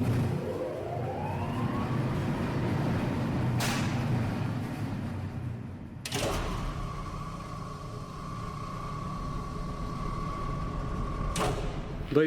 Дай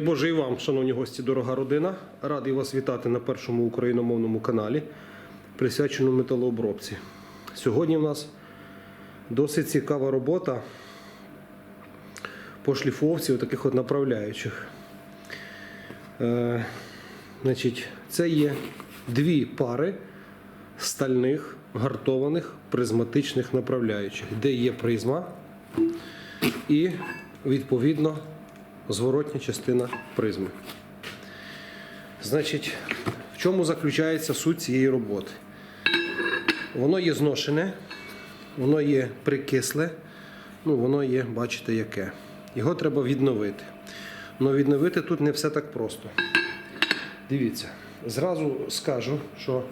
Боже і вам, шановні гості, дорога родина. Радий вас вітати на першому україномовному каналі, присвяченому металообробці. Сьогодні в нас досить цікава робота по шліфовці таких от направляючих. Значить, це є дві пари стальних гартованих призматичних направляючих, де є призма і відповідно зворотня частина призми. Значить, в чому заключається суть цієї роботи? Воно є зношене, воно є прикисле, ну воно є, бачите, яке. Його треба відновити. Але відновити тут не все так просто. Дивіться, зразу скажу, що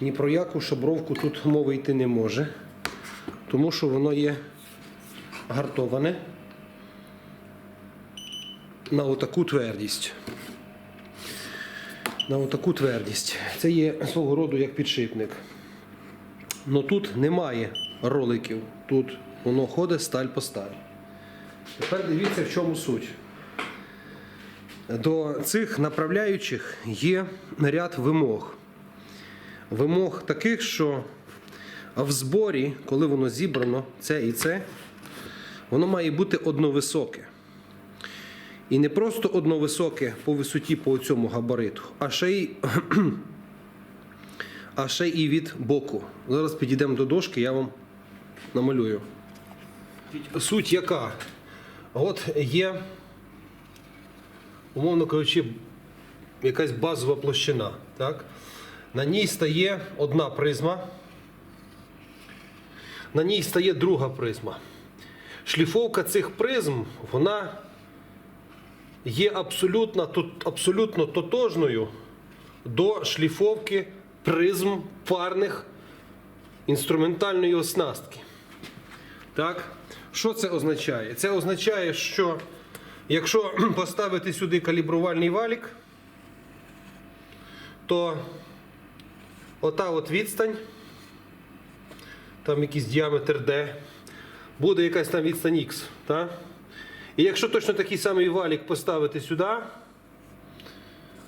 ні про яку шабровку тут мови йти не може, тому що воно є гартоване на отаку твердість. На отаку твердість. Це є свого роду як підшипник. Но тут немає роликів. Тут воно ходить сталь по сталь. Тепер дивіться, в чому суть. До цих направляючих є ряд вимог. Вимог таких, що в зборі, коли воно зібрано, це і це, воно має бути одновисоке. І не просто одновисоке по висоті по цьому габариту, а ще й, а ще і від боку. Зараз підійдемо до дошки, я вам намалюю. Суть яка? От є, умовно кажучи, якась базова площина. Так? На ній стає одна призма, на ній стає друга призма. Шліфовка цих призм, вона є абсолютно, тут- абсолютно тотожною до шліфовки призм парних інструментальної оснастки. Так? Що це означає? Це означає, що якщо поставити сюди калібрувальний валік, то ота от відстань, там якийсь діаметр D, буде якась там відстань X. Так? І якщо точно такий самий валік поставити сюди,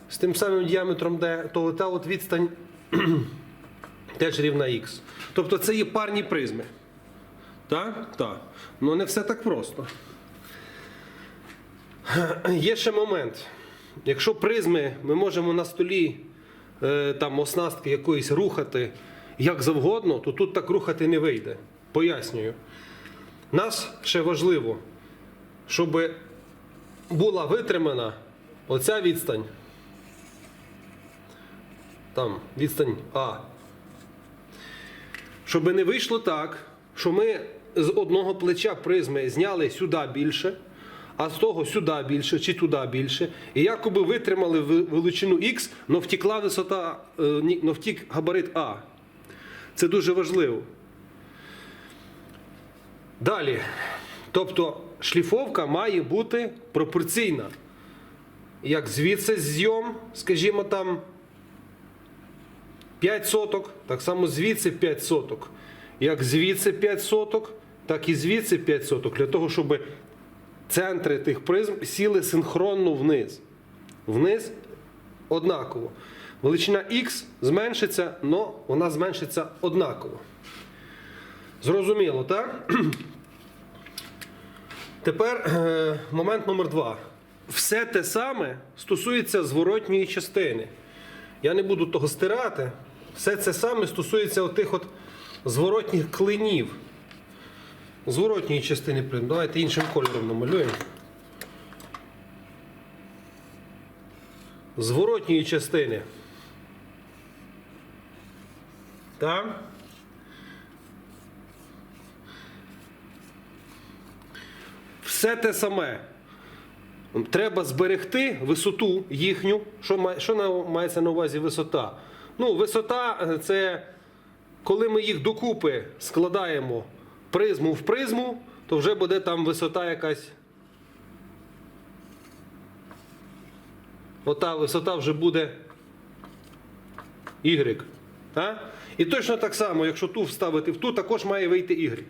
з тим самим діаметром D, то та от відстань теж рівна Х. Тобто це є парні призми. Так? Так. Ну не все так просто. Є ще момент. Якщо призми ми можемо на столі е, там оснастки якоїсь рухати як завгодно, то тут так рухати не вийде. Пояснюю. Нас ще важливо, щоб була витримана оця відстань. Там відстань А. Щоб не вийшло так, що ми з одного плеча призми зняли сюди більше, а з того сюди більше чи туди більше. І якоби витримали величину Х, але втікла висота, е, но втік габарит А. Це дуже важливо. Далі. Тобто шліфовка має бути пропорційна. Як звідси зйом, скажімо там 5 соток, так само звідси 5 соток. Як звідси 5 соток, так і звідси 5 соток. Для того, щоб центри тих призм сіли синхронно вниз. Вниз однаково. Величина Х зменшиться, але вона зменшиться однаково. Зрозуміло, так? Тепер е, момент номер два. Все те саме стосується зворотньої частини. Я не буду того стирати. Все це саме стосується отих от зворотніх клинів. Зворотньої частини призм. Давайте іншим кольором намалюємо. Зворотньої частини. Так? Все те саме. Треба зберегти висоту їхню. Що, що мається на увазі висота? Ну, висота е, це коли ми їх докупи складаємо призму в призму, то вже буде там висота якась. Ота висота вже буде Y. Та? І точно так само, якщо ту вставити в ту, також має вийти Y.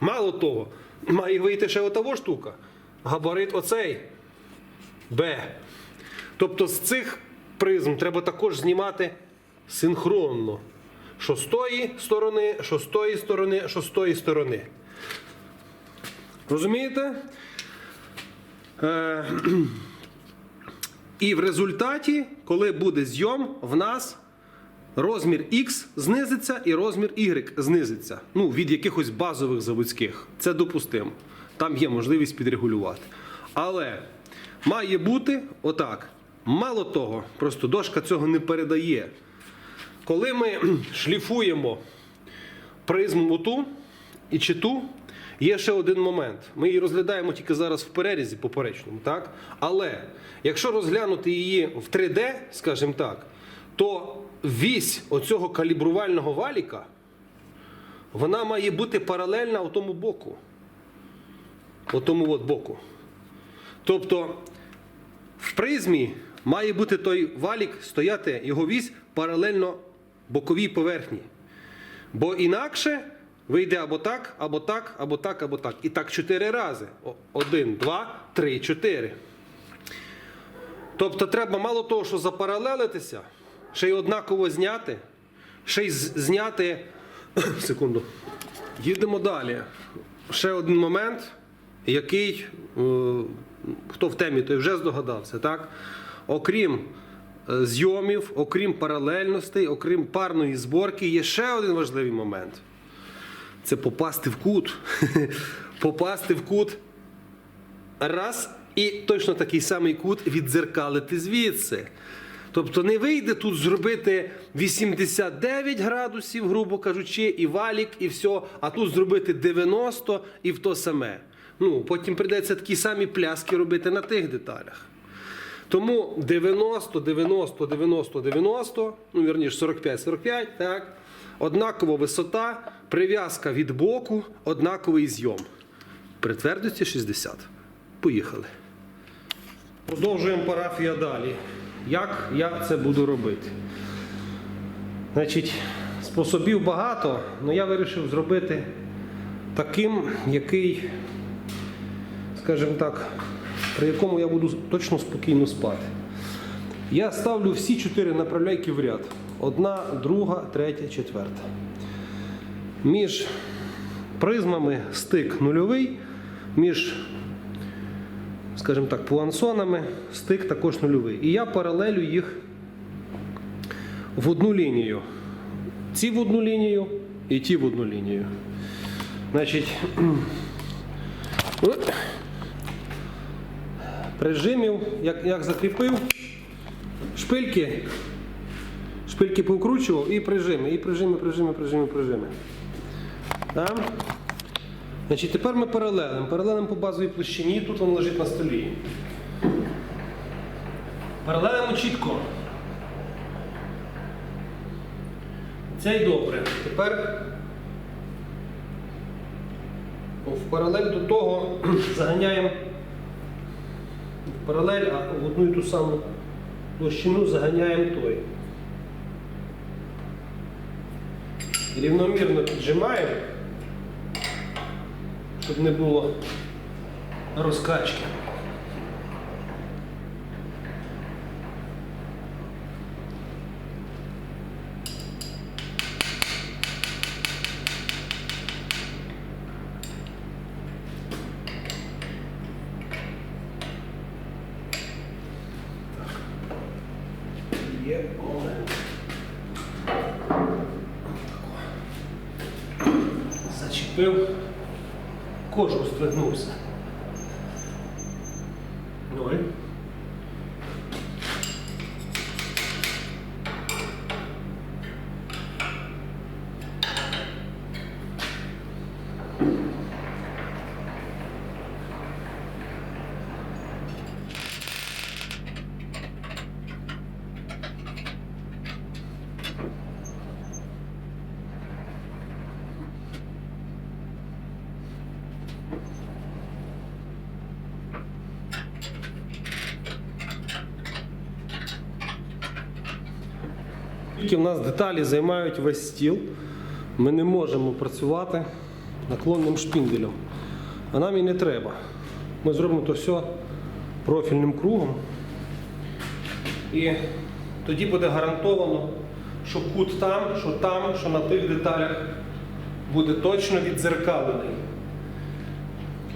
Мало того, має вийти ще отава штука. Габарит оцей Б. Тобто з цих призм треба також знімати синхронно. Що з тої сторони, що з тої сторони, що з тої сторони. Розумієте? Е, і в результаті, коли буде зйом, в нас розмір X знизиться і розмір Y знизиться. Ну, від якихось базових заводських. Це допустимо. Там є можливість підрегулювати. Але має бути отак. Мало того, просто дошка цього не передає. Коли ми шліфуємо призму ту і чи ту, є ще один момент. Ми її розглядаємо тільки зараз в перерізі поперечному, так? Але якщо розглянути її в 3D, скажімо так, то вісь оцього калібрувального валіка, вона має бути паралельна у тому боку. У тому от боку. Тобто в призмі має бути той валік стояти, його вісь паралельно боковій поверхні. Бо інакше вийде або так, або так, або так, або так. І так чотири рази. Один, два, три, чотири. Тобто треба мало того, що запаралелитися, ще й однаково зняти, ще й зняти. Секунду. Їдемо далі. Ще один момент, який е, хто в темі, той вже здогадався, так? Окрім зйомів, окрім паралельностей, окрім парної зборки, є ще один важливий момент. Це попасти в кут. попасти в кут раз і точно такий самий кут віддзеркалити звідси. Тобто не вийде тут зробити 89 градусів, грубо кажучи, і валік, і все, а тут зробити 90 і в то саме. Ну, потім прийдеться такі самі пляски робити на тих деталях. Тому 90, 90, 90, 90, ну вірніше 45, 45, так. Однакова висота, прив'язка від боку, однаковий зйом. При твердості 60. Поїхали. Продовжуємо парафія далі. Як я це буду робити? Значить, способів багато, але я вирішив зробити таким, який, скажімо так, при якому я буду точно спокійно спати. Я ставлю всі чотири направляйки в ряд. Одна, друга, третя, четверта. Між призмами стик нульовий, між скажімо так, пуансонами, стик також нульовий. І я паралелю їх в одну лінію. Ці в одну лінію і ті в одну лінію. Значить, прижимів, як, як закріпив, шпильки, шпильки повкручував і прижими, і прижими, прижими, прижими, прижими. Так? Значить, тепер ми паралелем. Паралелем по базовій площині, тут він лежить на столі. Паралелемо чітко. Це й добре. Тепер в паралель до того заганяємо в паралель, а в одну і ту саму площину заганяємо той. Рівномірно піджимаємо щоб не було розкачки. Зачепив кожу стригнувся. Оскільки в нас деталі займають весь стіл, ми не можемо працювати наклонним шпінделем. А нам і не треба. Ми зробимо то все профільним кругом. І тоді буде гарантовано, що кут там, що там, що на тих деталях буде точно віддзеркалений.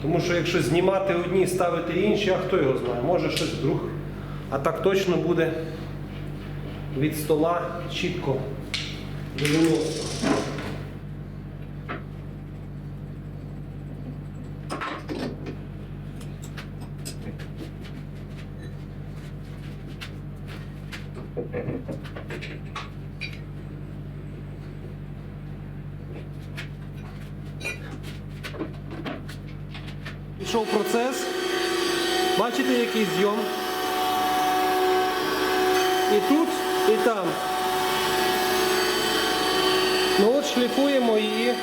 Тому що якщо знімати одні, ставити інші, а хто його знає, може щось вдруг. А так точно буде від стола чітко 90. Пішов процес. Бачите, який зйом? І тут, і там. Ну от шліфуємо її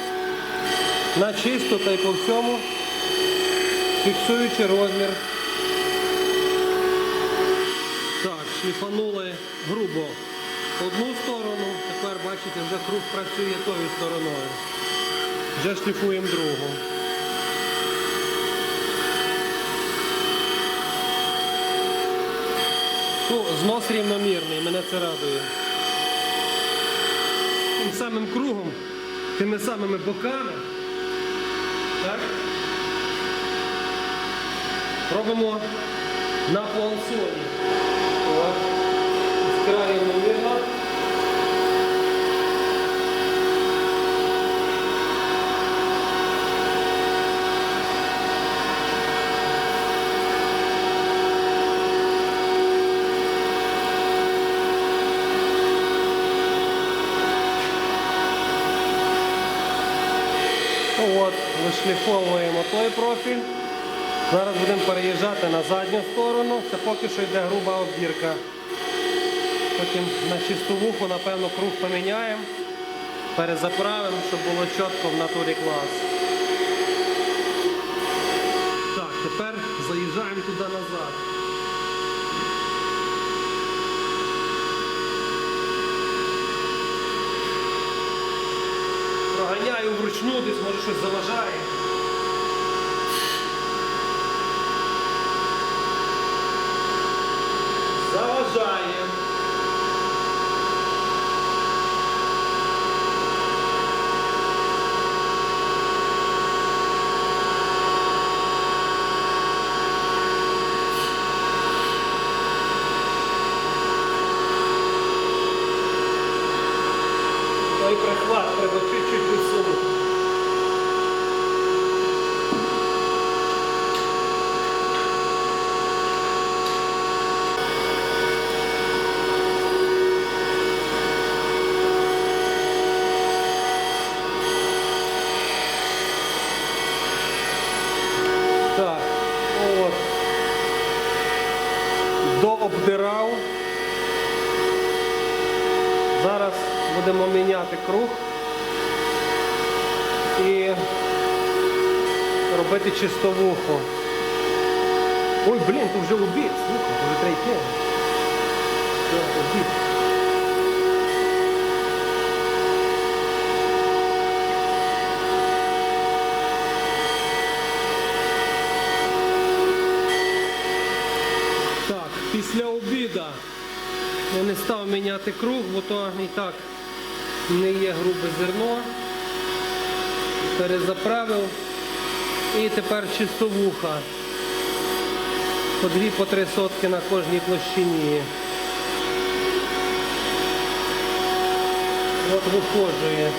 на чисто та й по всьому, фіксуючи розмір. Так, шліфанули грубо одну сторону, тепер бачите, вже круг працює тою стороною. Вже шліфуємо другу. Ну, знос рівномірний, мене це радує. Тим самим кругом, тими самими боками. Так? Робимо на плансоні. От. З краю рівномірно. Ну От, вишліфовуємо той профіль. Зараз будемо переїжджати на задню сторону. Це поки що йде груба обдірка. Потім на чисту вуху, напевно, круг поміняємо, перезаправимо, щоб було чітко в натурі клас. Так, тепер заїжджаємо туди назад. Проганяю вручну, десь може щось. Заважає. Той прихват треба чуть-чуть підсунути. Так, от. Дообдирав. Зараз будемо міняти круг і робити чистовуху. Ой, блін, тут вже обід, слухай, вже третє. Обід. Так, обіду я не став міняти круг, бо то і так не є грубе зерно. Перезаправив. І тепер чистовуха. По дві, по три сотки на кожній площині. От виходжує.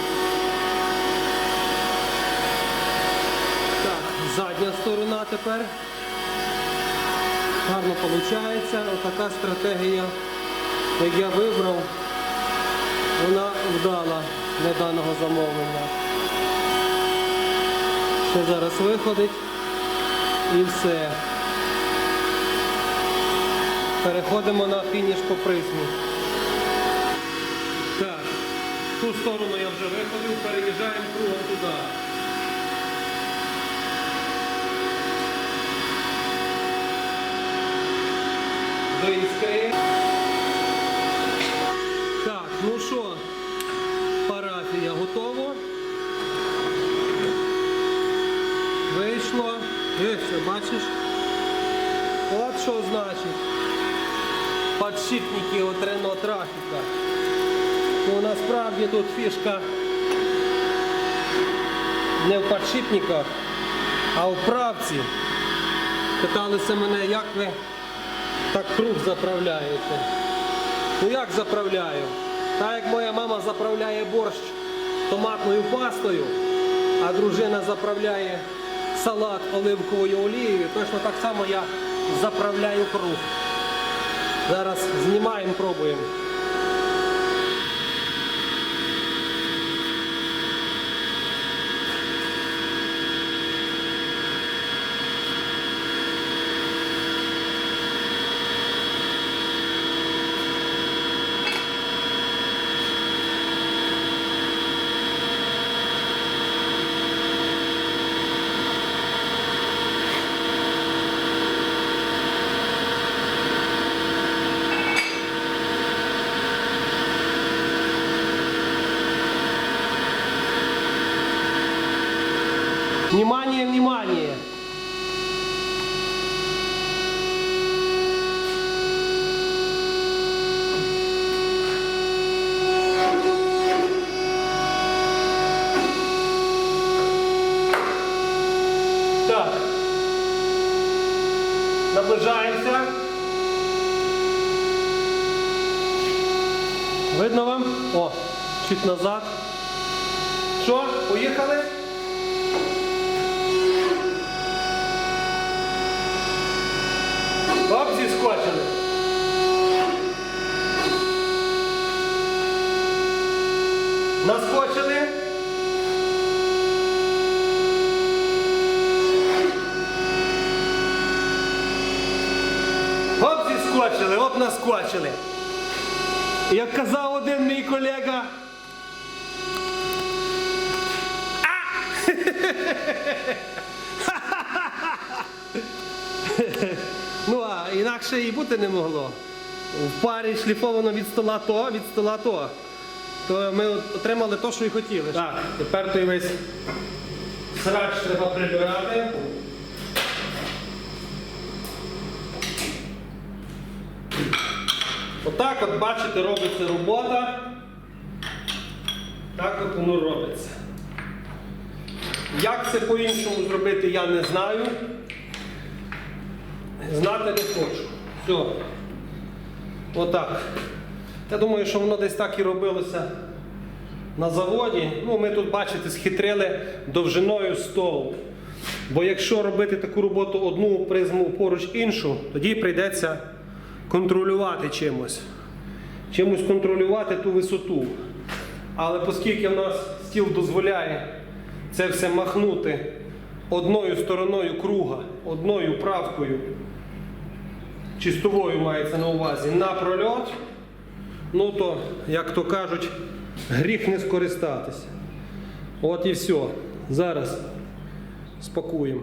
Так, задня сторона тепер. Гарно виходить. Отака стратегія, як я вибрав, вона вдала для даного замовлення. Ще зараз виходить і все. Переходимо на фініш по призмі. Так, ту сторону я вже виходив, переїжджаємо кругом туди. Лозинської. Так, ну що, парафія готова. Вийшло. Дивіться, бачиш? От що значить подшипники от Рено трафіка. Ну, Насправді тут фішка не в подшипниках, а в правці. Питалися мене, як ви так круг заправляєте. Ну як заправляю? Так як моя мама заправляє борщ томатною пастою, а дружина заправляє салат оливковою олією, точно так само я заправляю круг. Зараз знімаємо, пробуємо. Внимание, внимание! Так. Наближаємося. Видно вам? О, чуть назад. Наскочили. Оп, зіскочили, оп, наскочили. Як казав один мій колега. Ну, а інакше і бути не могло. В парі шліфовано від стола то, від стола то. То ми отримали те, що і хотіли. Так, тепер той весь срач треба прибирати. Отак от, бачите, робиться робота. Так от воно робиться. Як це по-іншому зробити, я не знаю. Знати не хочу. Все. Отак. Я думаю, що воно десь так і робилося на заводі. Ну, ми тут, бачите, схитрили довжиною столу. Бо якщо робити таку роботу одну призму поруч іншу, тоді прийдеться контролювати чимось. Чимось контролювати ту висоту. Але оскільки в нас стіл дозволяє це все махнути одною стороною круга, одною правкою, чистовою мається на увазі, на прольот, ну то, як то кажуть, гріх не скористатися. От і все. Зараз спакуємо.